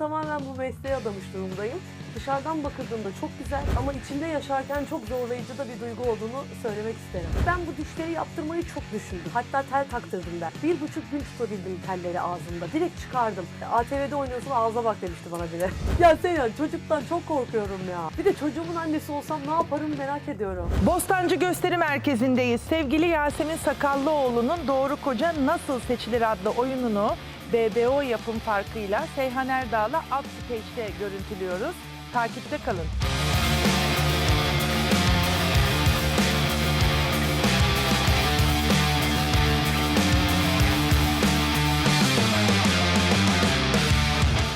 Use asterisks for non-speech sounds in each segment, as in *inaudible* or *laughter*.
tamamen bu mesleğe adamış durumdayım. Dışarıdan bakıldığında çok güzel ama içinde yaşarken çok zorlayıcı da bir duygu olduğunu söylemek isterim. Ben bu dişleri yaptırmayı çok düşündüm. Hatta tel taktırdım ben. Bir buçuk gün tutabildim telleri ağzımda. Direkt çıkardım. ATV'de oynuyorsun ağza bak demişti bana biri. *laughs* ya Seyhan çocuktan çok korkuyorum ya. Bir de çocuğumun annesi olsam ne yaparım merak ediyorum. Bostancı Gösteri Merkezi'ndeyiz. Sevgili Yasemin Sakallıoğlu'nun Doğru Koca Nasıl Seçilir adlı oyununu BBO yapım farkıyla Seyhan Erdağ'la Alt Stage'de görüntülüyoruz. Takipte kalın.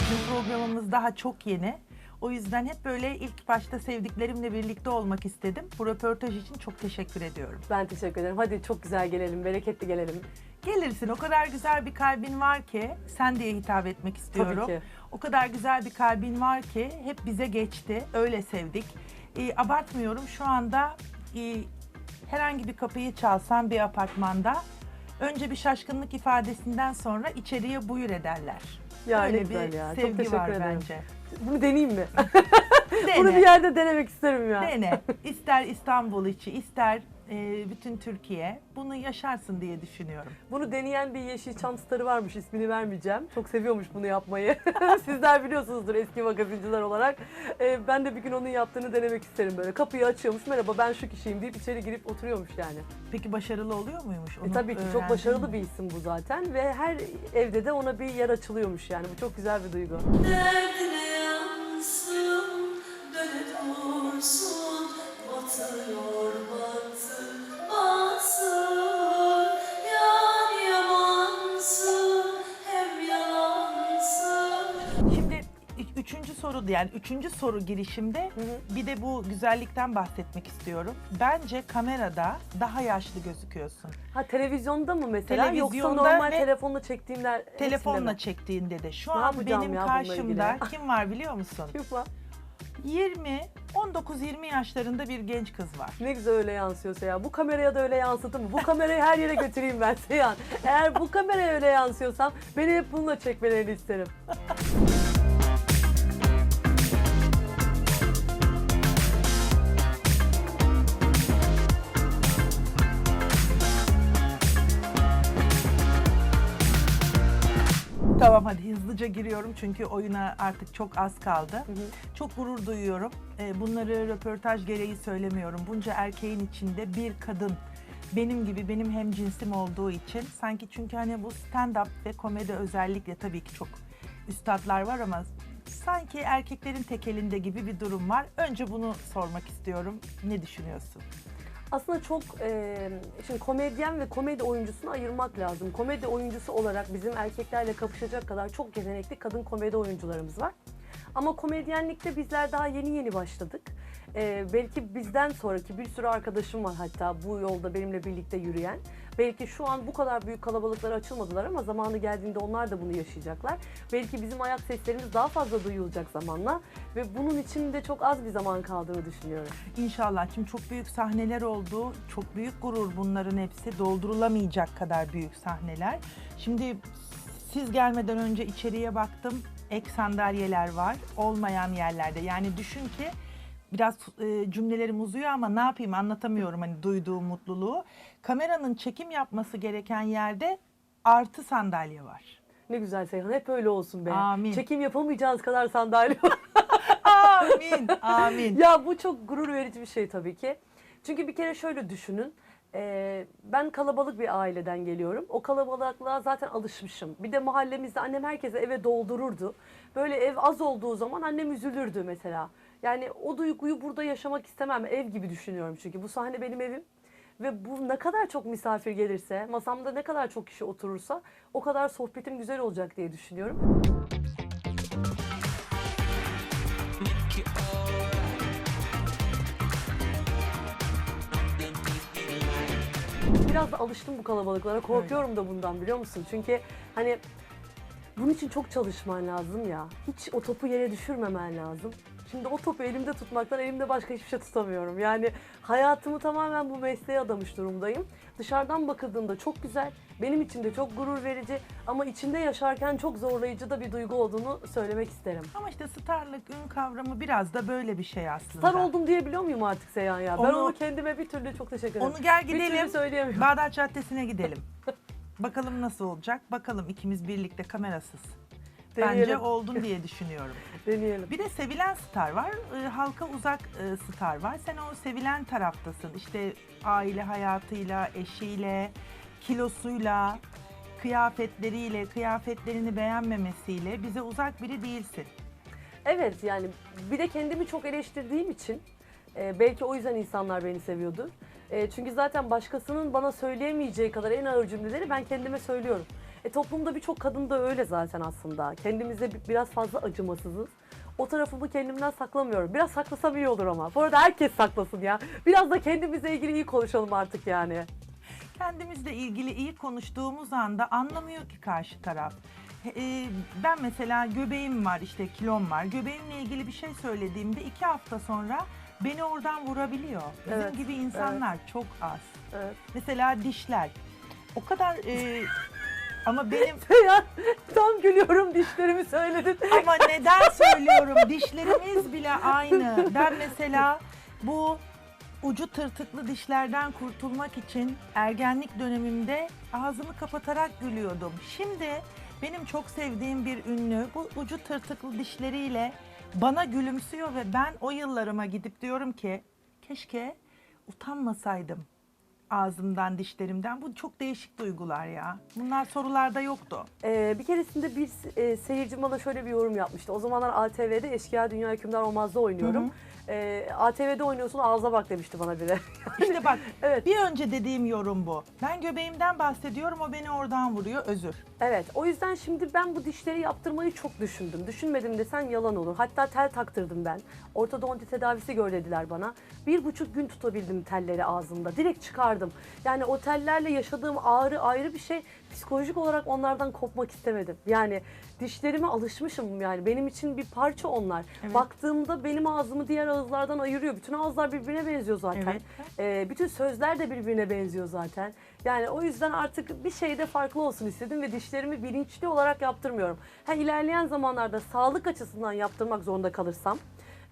Bizim programımız daha çok yeni. O yüzden hep böyle ilk başta sevdiklerimle birlikte olmak istedim. Bu röportaj için çok teşekkür ediyorum. Ben teşekkür ederim. Hadi çok güzel gelelim, bereketli gelelim. Gelirsin o kadar güzel bir kalbin var ki sen diye hitap etmek istiyorum. Tabii ki. O kadar güzel bir kalbin var ki hep bize geçti. Öyle sevdik. Ee, abartmıyorum şu anda e, herhangi bir kapıyı çalsam bir apartmanda önce bir şaşkınlık ifadesinden sonra içeriye buyur ederler. Ya ne Öyle bir ya. Çok sevgi teşekkür var ederim. bence. Bunu deneyeyim mi? *laughs* Dene. Bunu bir yerde denemek isterim ya. Dene. İster İstanbul içi, ister e, bütün Türkiye. Bunu yaşarsın diye düşünüyorum. Bunu deneyen bir Yeşilçam starı varmış ismini vermeyeceğim. Çok seviyormuş bunu yapmayı. *laughs* Sizler biliyorsunuzdur eski magazinciler olarak. Ee, ben de bir gün onun yaptığını denemek isterim böyle. Kapıyı açıyormuş merhaba ben şu kişiyim deyip içeri girip oturuyormuş yani. Peki başarılı oluyor muymuş? E, Onu tabii ki çok öğrendin başarılı mi? bir isim bu zaten ve her evde de ona bir yer açılıyormuş yani. Bu çok güzel bir duygu. Derdine soru yani üçüncü soru girişimde bir de bu güzellikten bahsetmek istiyorum. Bence kamerada daha yaşlı gözüküyorsun. Ha televizyonda mı mesela yoksa Televizyonda normal ve telefonla çektiğimler Telefonla çektiğinde de. Şu Ne an benim karşımda *laughs* *laughs* kim var biliyor musun? Yok lan. 20, 19-20 yaşlarında bir genç kız var. Ne güzel öyle yansıyorsa ya. Bu kameraya da öyle yansıtın mı? Bu kamerayı her yere götüreyim ben Seyhan. Eğer bu kameraya öyle yansıyorsam beni hep bununla çekmelerini isterim. Tamam hadi hızlıca giriyorum çünkü oyuna artık çok az kaldı. Çok gurur duyuyorum. Ee, Bunları röportaj gereği söylemiyorum. Bunca erkeğin içinde bir kadın benim gibi benim hem cinsim olduğu için sanki çünkü hani bu stand-up ve komedi özellikle tabii ki çok üstadlar var ama sanki erkeklerin tek elinde gibi bir durum var. Önce bunu sormak istiyorum. Ne düşünüyorsun? Aslında çok e, şimdi komedyen ve komedi oyuncusunu ayırmak lazım. Komedi oyuncusu olarak bizim erkeklerle kapışacak kadar çok yetenekli kadın komedi oyuncularımız var. Ama komedyenlikte bizler daha yeni yeni başladık. E, belki bizden sonraki bir sürü arkadaşım var hatta bu yolda benimle birlikte yürüyen. Belki şu an bu kadar büyük kalabalıklara açılmadılar ama zamanı geldiğinde onlar da bunu yaşayacaklar. Belki bizim ayak seslerimiz daha fazla duyulacak zamanla ve bunun için de çok az bir zaman kaldığını düşünüyorum. İnşallah. Şimdi çok büyük sahneler oldu. Çok büyük gurur bunların hepsi. Doldurulamayacak kadar büyük sahneler. Şimdi siz gelmeden önce içeriye baktım. Ek sandalyeler var. Olmayan yerlerde. Yani düşün ki biraz e, cümlelerim uzuyor ama ne yapayım anlatamıyorum hani duyduğum mutluluğu. Kameranın çekim yapması gereken yerde artı sandalye var. Ne güzel Seyhan. Hep öyle olsun be. Amin. Çekim yapamayacağınız kadar sandalye var. *laughs* Amin. Amin. ya bu çok gurur verici bir şey tabii ki. Çünkü bir kere şöyle düşünün. Ee, ben kalabalık bir aileden geliyorum. O kalabalıklığa zaten alışmışım. Bir de mahallemizde annem herkese eve doldururdu. Böyle ev az olduğu zaman annem üzülürdü mesela. Yani o duyguyu burada yaşamak istemem. Ev gibi düşünüyorum çünkü. Bu sahne benim evim. Ve bu ne kadar çok misafir gelirse, masamda ne kadar çok kişi oturursa o kadar sohbetim güzel olacak diye düşünüyorum. Biraz da alıştım bu kalabalıklara. Korkuyorum da bundan biliyor musun? Çünkü hani Bunun için çok çalışman lazım ya. Hiç o topu yere düşürmemen lazım. Şimdi o topu elimde tutmaktan elimde başka hiçbir şey tutamıyorum. Yani hayatımı tamamen bu mesleğe adamış durumdayım. Dışarıdan bakıldığında çok güzel, benim için de çok gurur verici ama içinde yaşarken çok zorlayıcı da bir duygu olduğunu söylemek isterim. Ama işte starlık, ün kavramı biraz da böyle bir şey aslında. Star oldum diyebiliyor muyum artık Seyhan ya? Ben Onu- onu kendime bir türlü çok teşekkür ederim. Onu gel Bir türlü gidelim. söyleyemiyorum. Bağdat Caddesi'ne gidelim. Bakalım nasıl olacak? Bakalım ikimiz birlikte kamerasız. Bence Deneyelim. oldun diye düşünüyorum. *laughs* Deneyelim. Bir de sevilen star var, e, halka uzak e, star var. Sen o sevilen taraftasın. İşte aile hayatıyla, eşiyle, kilosuyla, kıyafetleriyle, kıyafetlerini beğenmemesiyle bize uzak biri değilsin. Evet yani bir de kendimi çok eleştirdiğim için e, belki o yüzden insanlar beni seviyordur. E, çünkü zaten başkasının bana söyleyemeyeceği kadar en ağır cümleleri ben kendime söylüyorum. E, toplumda birçok kadın da öyle zaten aslında. Kendimize bi- biraz fazla acımasızız. O tarafımı kendimden saklamıyorum. Biraz saklasam iyi olur ama. Bu arada herkes saklasın ya. Biraz da kendimizle ilgili iyi konuşalım artık yani. Kendimizle ilgili iyi konuştuğumuz anda anlamıyor ki karşı taraf. E, ben mesela göbeğim var işte kilom var. Göbeğimle ilgili bir şey söylediğimde iki hafta sonra beni oradan vurabiliyor. Bizim Evet, gibi insanlar çok az. Evet. Mesela dişler. O kadar e, ama benim ya tam gülüyorum dişlerimi söyledin. ama neden söylüyorum dişlerimiz bile aynı. Ben mesela bu ucu tırtıklı dişlerden kurtulmak için ergenlik dönemimde ağzımı kapatarak gülüyordum. Şimdi benim çok sevdiğim bir ünlü bu ucu tırtıklı dişleriyle bana gülümsüyor ve ben o yıllarıma gidip diyorum ki keşke utanmasaydım ağzımdan dişlerimden. Bu çok değişik duygular ya. Bunlar sorularda yoktu. Ee, bir keresinde bir e, seyircim bana şöyle bir yorum yapmıştı. O zamanlar ATV'de Eşkıya Dünya Hükümdar Olmaz'da oynuyorum. Ee, ATV'de oynuyorsun ağza bak demişti bana biri. *laughs* İşte bak Evet. bir önce dediğim yorum bu. Ben göbeğimden bahsediyorum o beni oradan vuruyor özür. Evet o yüzden şimdi ben bu dişleri yaptırmayı çok düşündüm. Düşünmedim desen yalan olur. Hatta tel taktırdım ben. Ortodonti tedavisi gör dediler bana. Bir buçuk gün tutabildim telleri ağzımda. Direkt çıkardım. Yani o tellerle yaşadığım ağrı ayrı bir şey. Psikolojik olarak onlardan kopmak istemedim. Yani dişlerime alışmışım yani. Benim için bir parça onlar. Evet. Baktığımda benim ağzımı diğer ağızlardan ayırıyor. Bütün ağızlar birbirine benziyor zaten. Evet. Ee, bütün sözler de birbirine benziyor zaten. Yani o yüzden artık bir şeyde farklı olsun istedim ve dişlerimi bilinçli olarak yaptırmıyorum. Ha ilerleyen zamanlarda sağlık açısından yaptırmak zorunda kalırsam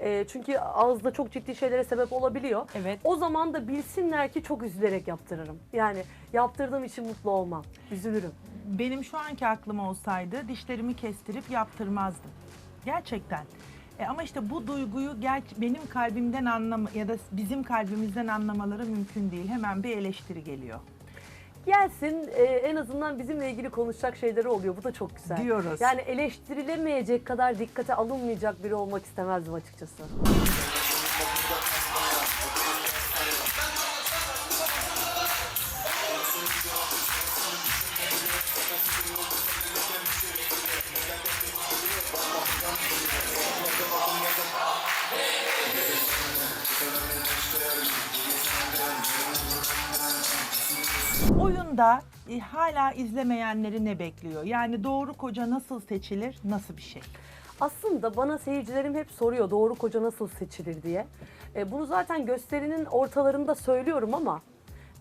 e, çünkü ağızda çok ciddi şeylere sebep olabiliyor. Evet. O zaman da bilsinler ki çok üzülerek yaptırırım. Yani yaptırdığım için mutlu olmam. Üzülürüm. Benim şu anki aklım olsaydı dişlerimi kestirip yaptırmazdım. Gerçekten. E ama işte bu duyguyu ger- benim kalbimden anlama ya da bizim kalbimizden anlamaları mümkün değil. Hemen bir eleştiri geliyor. Gelsin e, en azından bizimle ilgili konuşacak şeyleri oluyor. Bu da çok güzel. Diyoruz. Yani eleştirilemeyecek kadar dikkate alınmayacak biri olmak istemezdim açıkçası. Oyunda e, hala izlemeyenleri ne bekliyor? Yani doğru koca nasıl seçilir? Nasıl bir şey? Aslında bana seyircilerim hep soruyor doğru koca nasıl seçilir diye. E, bunu zaten gösterinin ortalarında söylüyorum ama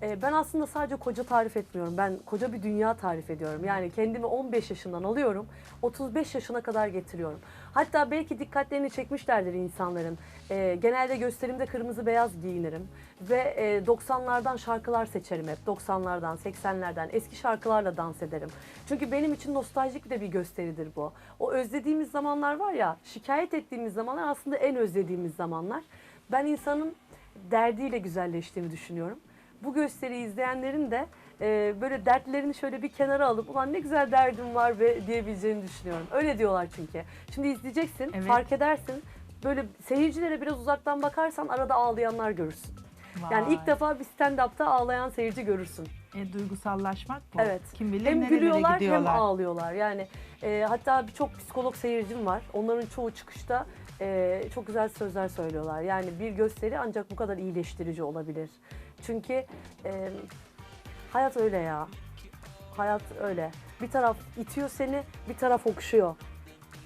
e, ben aslında sadece koca tarif etmiyorum. Ben koca bir dünya tarif ediyorum. Yani kendimi 15 yaşından alıyorum, 35 yaşına kadar getiriyorum. Hatta belki dikkatlerini çekmişlerdir insanların. E, genelde gösterimde kırmızı beyaz giyinirim ve e, 90'lardan şarkılar seçerim hep. 90'lardan, 80'lerden eski şarkılarla dans ederim. Çünkü benim için nostaljik de bir gösteridir bu. O özlediğimiz zamanlar var ya, şikayet ettiğimiz zamanlar aslında en özlediğimiz zamanlar. Ben insanın derdiyle güzelleştiğini düşünüyorum. Bu gösteriyi izleyenlerin de e, böyle dertlerini şöyle bir kenara alıp ulan ne güzel derdim var be diyebileceğini düşünüyorum. Öyle diyorlar çünkü. Şimdi izleyeceksin, Evet. fark edersin. Böyle seyircilere biraz uzaktan bakarsan arada ağlayanlar görürsün. Yani Vay. ilk defa bir stand-up'ta ağlayan seyirci görürsün. E, duygusallaşmak bu. Evet. Kim bilir Hem nerelere gülüyorlar hem gidiyorlar. ağlıyorlar. Yani e, hatta birçok psikolog seyircim var. Onların çoğu çıkışta e, çok güzel sözler söylüyorlar. Yani bir gösteri ancak bu kadar iyileştirici olabilir. Çünkü e, hayat öyle ya. Hayat öyle. Bir taraf itiyor seni, bir taraf okşuyor.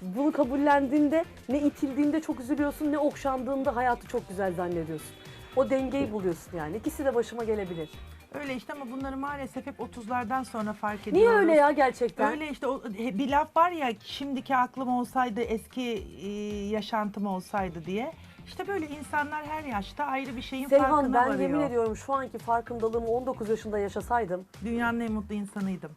Bunu kabullendiğinde ne itildiğinde çok üzülüyorsun ne okşandığında hayatı çok güzel zannediyorsun. O dengeyi buluyorsun yani. İkisi de başıma gelebilir. Öyle işte ama bunları maalesef hep 30'lardan sonra fark Niye ediyoruz. öyle ya gerçekten? Öyle işte o, bir laf var ya şimdiki aklım olsaydı eski e, yaşantım olsaydı diye. İşte böyle insanlar her yaşta ayrı bir şeyin Seyhan farkına ben varıyor. yemin ediyorum şu anki farkındalığımı 19 yaşında yaşasaydım Dünyanın en mutlu insanıydım.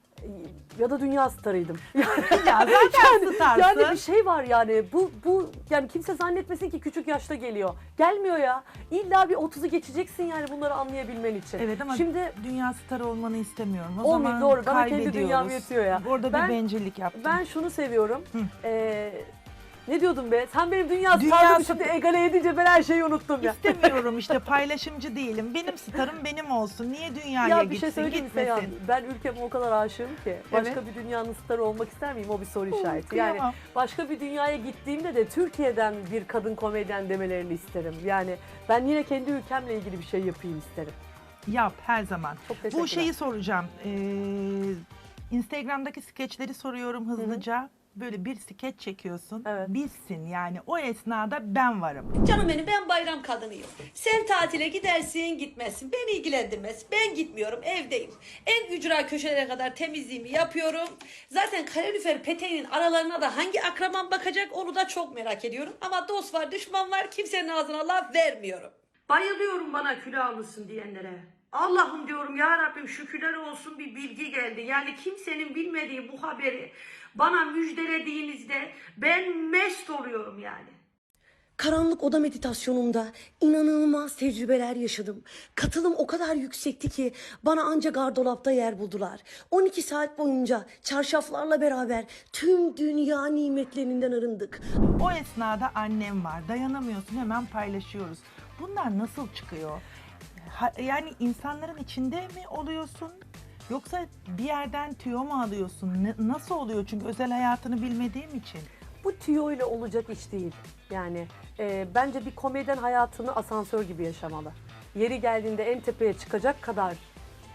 ya da dünya starıydım. *laughs* ya zaten *laughs* starsın. Yani bir şey var yani bu bu yani kimse zannetmesin ki küçük yaşta geliyor. Gelmiyor ya. İlla bir 30'u geçeceksin yani bunları anlayabilmen için. Evet ama Şimdi dünya starı olmanı istemiyorum. O Olmuyor, zaman doğru. Bana kendi dünyam yetiyor ya. Orada Ben- bir bencillik yaptım. ben şunu seviyorum. Hı. Ee, ne diyordum be? Sen benim dünya, Dünya starımı star- şimdi egale edince ben her şeyi unuttum ya. İstemiyorum işte *laughs* paylaşımcı değilim. Benim starım benim olsun. Niye dünyaya Ya bir gitsin şey söyleyeyim mi gitmesin? Seyhan? Ben ülkeme o kadar aşığım ki. Başka bir dünyanın starı olmak ister miyim? O bir soru işareti. Yani Kıyamam. başka bir dünyaya gittiğimde de Türkiye'den bir kadın komedyen demelerini isterim. Yani ben yine kendi ülkemle ilgili bir şey yapayım isterim. Yap her zaman. Çok teşekkürler. Bu şeyi soracağım. Ee, Instagram'daki skeçleri soruyorum hızlıca. Böyle bir skeç çekiyorsun. Evet. Bilsin yani o esnada ben varım. Canım benim ben bayram kadınıyım. Sen tatile gidersin gitmezsin. Beni ilgilendirmez. Ben gitmiyorum evdeyim. En ücra köşelere kadar temizliğimi yapıyorum. Zaten kalorifer peteğinin aralarına da hangi akraban bakacak onu da çok merak ediyorum. Ama dost var düşman var kimsenin ağzına laf vermiyorum. Bayılıyorum bana kilo diyenlere. Allah'ım diyorum ya Rabbim şükürler olsun bir bilgi geldi. Yani kimsenin bilmediği bu haberi bana müjdelediğinizde ben mest oluyorum yani. Karanlık oda meditasyonumda inanılmaz tecrübeler yaşadım. Katılım o kadar yüksekti ki bana ancak gardolapta yer buldular. 12 saat boyunca çarşaflarla beraber tüm dünya nimetlerinden arındık. O esnada annem var. Dayanamıyorsun hemen paylaşıyoruz. Bunlar nasıl çıkıyor? Yani insanların içinde mi oluyorsun? Yoksa bir yerden tüyo mu alıyorsun? Ne- nasıl oluyor? Çünkü özel hayatını bilmediğim için. Bu tüyo ile olacak iş değil. Yani e, bence bir komedyen hayatını asansör gibi yaşamalı. Yeri geldiğinde en tepeye çıkacak kadar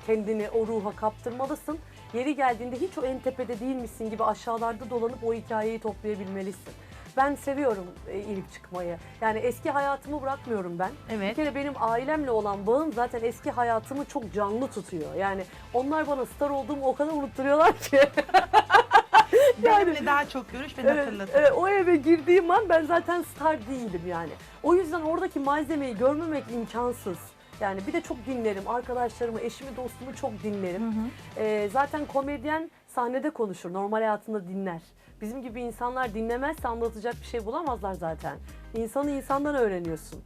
kendini o ruha kaptırmalısın. Yeri geldiğinde hiç o en tepede değilmişsin gibi aşağılarda dolanıp o hikayeyi toplayabilmelisin. Ben seviyorum e, inip çıkmayı. Yani eski hayatımı bırakmıyorum ben. Evet. Bir kere benim ailemle olan bağım zaten eski hayatımı çok canlı tutuyor. Yani onlar bana star olduğumu o kadar unutturuyorlar ki. *laughs* Benimle daha çok görüş ve Evet, hatırlatın. evet, o eve girdiğim an ben zaten star değilim yani. O yüzden oradaki malzemeyi görmemek imkansız. Yani bir de çok dinlerim. Arkadaşlarımı, eşimi, dostumu çok dinlerim. Ee, zaten komedyen sahnede konuşur. Normal hayatında dinler. Bizim gibi insanlar dinlemezse anlatacak bir şey bulamazlar zaten. İnsanı insandan öğreniyorsun.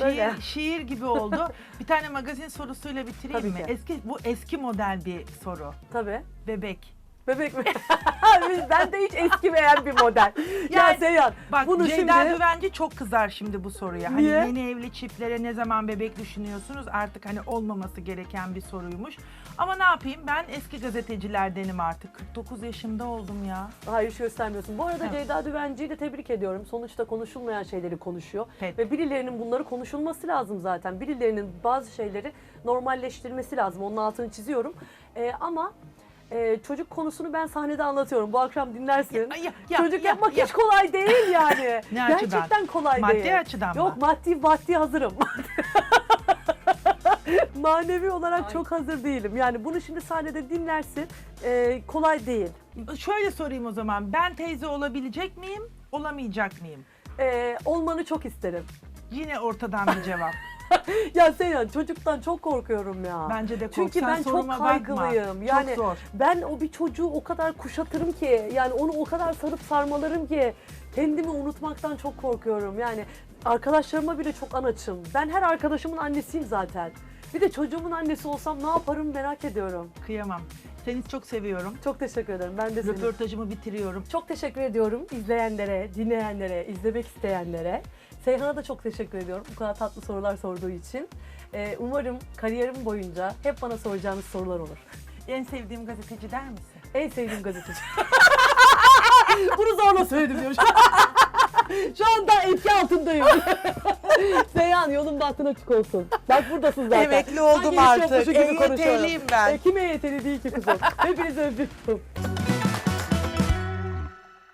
Böyle. Şiir, şiir gibi oldu. bir tane magazin sorusuyla bitireyim Tabii mi? ki. Eski bu eski model bir soru. Tabii. Bebek. Bebek mi? *laughs* ben de hiç eskimeyen bir model. *laughs* ya Yani Seyhan, Bak bunu Ceyda şimdi... Düvenci çok kızar şimdi bu soruya. Niye? Hani yeni evli çiftlere ne zaman bebek düşünüyorsunuz? Artık hani olmaması gereken bir soruymuş. Ama ne yapayım ben eski gazetecilerdenim artık. 49 yaşımda oldum ya. Hayır hiç göstermiyorsun. Bu arada Evet. Ceyda Düvenci'yi de tebrik ediyorum. Sonuçta konuşulmayan şeyleri konuşuyor. Evet. Ve birilerinin bunları konuşulması lazım zaten. Birilerinin bazı şeyleri normalleştirmesi lazım. Onun altını çiziyorum. Ee, ama e, çocuk konusunu ben sahnede anlatıyorum. Bu akşam dinlersin. Ya, ya, ya, çocuk ya, yapmak ya. hiç kolay değil *laughs* yani. Ne açıdan? Gerçekten kolay Maddi değil. açıdan mı? Yok maddi maddi hazırım. *laughs* Manevi olarak çok hazır değilim. Yani bunu şimdi sahnede dinlersin. Ee, kolay değil. Şöyle sorayım o zaman. Ben teyze olabilecek miyim? Olamayacak mıyım? Ee, olmanı çok isterim. Yine ortadan bir cevap. *laughs* *laughs* Ya Seyhan çocuktan çok korkuyorum ya. Bence de kork. Çünkü Sen ben çok soruma bakma. kaygılıyım. Yani çok zor. ben o bir çocuğu o kadar kuşatırım ki yani onu o kadar sarıp sarmalarım ki kendimi unutmaktan çok korkuyorum. Yani arkadaşlarıma bile çok anaçım. Ben her arkadaşımın annesiyim zaten. Bir de çocuğumun annesi olsam ne yaparım merak ediyorum. Kıyamam. Seni çok seviyorum. Çok teşekkür ederim. Ben de seni. Röportajımı bitiriyorum. Çok teşekkür ediyorum izleyenlere, dinleyenlere, izlemek isteyenlere. Seyhan'a da çok teşekkür ediyorum bu kadar tatlı sorular sorduğu için. Ee, umarım kariyerim boyunca hep bana soracağınız sorular olur. *laughs* En sevdiğim gazeteci der misin? En sevdiğim gazeteci. *laughs* Bunu zorla söyledim diyor. *laughs* Şu anda etki altındayım. *laughs* Seyhan yolun bahtın açık olsun. Bak buradasın zaten. Emekli oldum Sanki iş artık. gibi konuşuyorum. EYT'liyim ben. E, kim EYT'li değil ki kızım? Hepinizi öpüyorum.